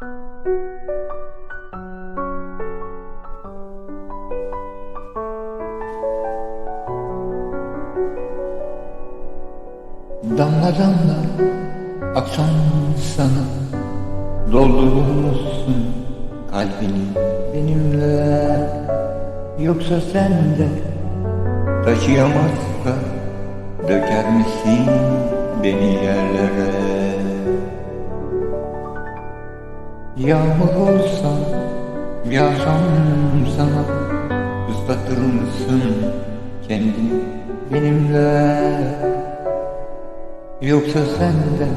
Damla damla akşam sana Doldurmuşsun kalbini. Benimle Yoksa sen de taşıyamazsa Döker misin beni yerlere Yağmur olsam yağsam sana Islatır mısın kendini benimle. Yoksa sen de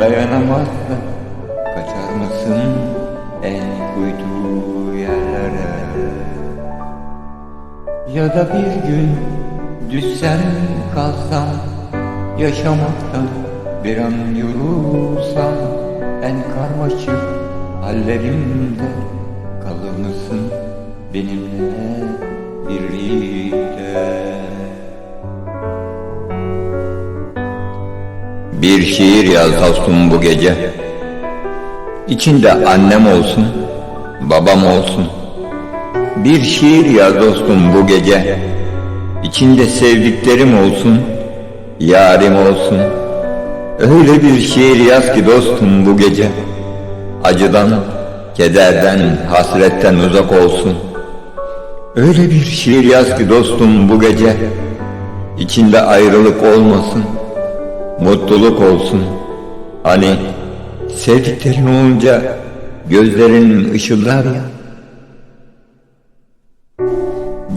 dayanamazsın Kaçar mısın en kuytu yerlere? Ya da bir gün düşsem kalsam Yaşamaktan bir an yorulsam En karmaşık hallerimde Kalır mısın benimle birlikte. Bir şiir yaz dostum bu gece. İçinde annem olsun, babam olsun. Bir şiir yaz dostum bu gece. İçinde sevdiklerim olsun, yarim olsun Öyle bir şiir yaz ki dostum bu gece Acıdan, kederden, hasretten uzak olsun Öyle bir şiir yaz ki dostum bu gece İçinde ayrılık olmasın mutluluk olsun. Hani sevdiklerin olunca gözlerin ışıldar ya.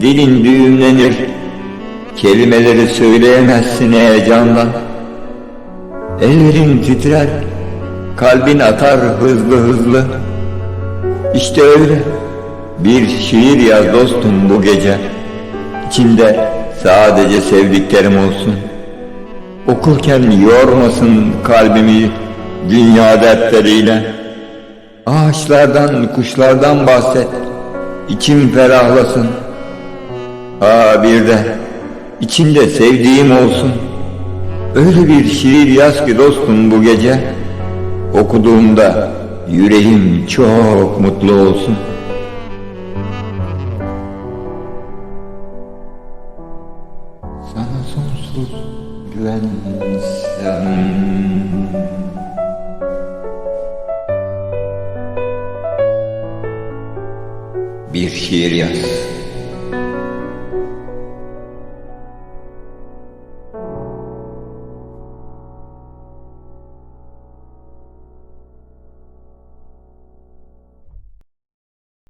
Dilin düğümlenir, kelimeleri söyleyemezsin heyecandan. Ellerin titrer, kalbin atar hızlı hızlı. İşte öyle bir şiir yaz dostum bu gece. İçinde sadece sevdiklerim olsun. Okurken yormasın kalbimi dünya dertleriyle. Ağaçlardan, kuşlardan bahset, içim ferahlasın. Aa bir de içinde sevdiğim olsun. Öyle bir şiir yaz ki dostum bu gece. Okuduğumda yüreğim çok mutlu olsun. Sana sonsuz güvensem Bir şiir yaz.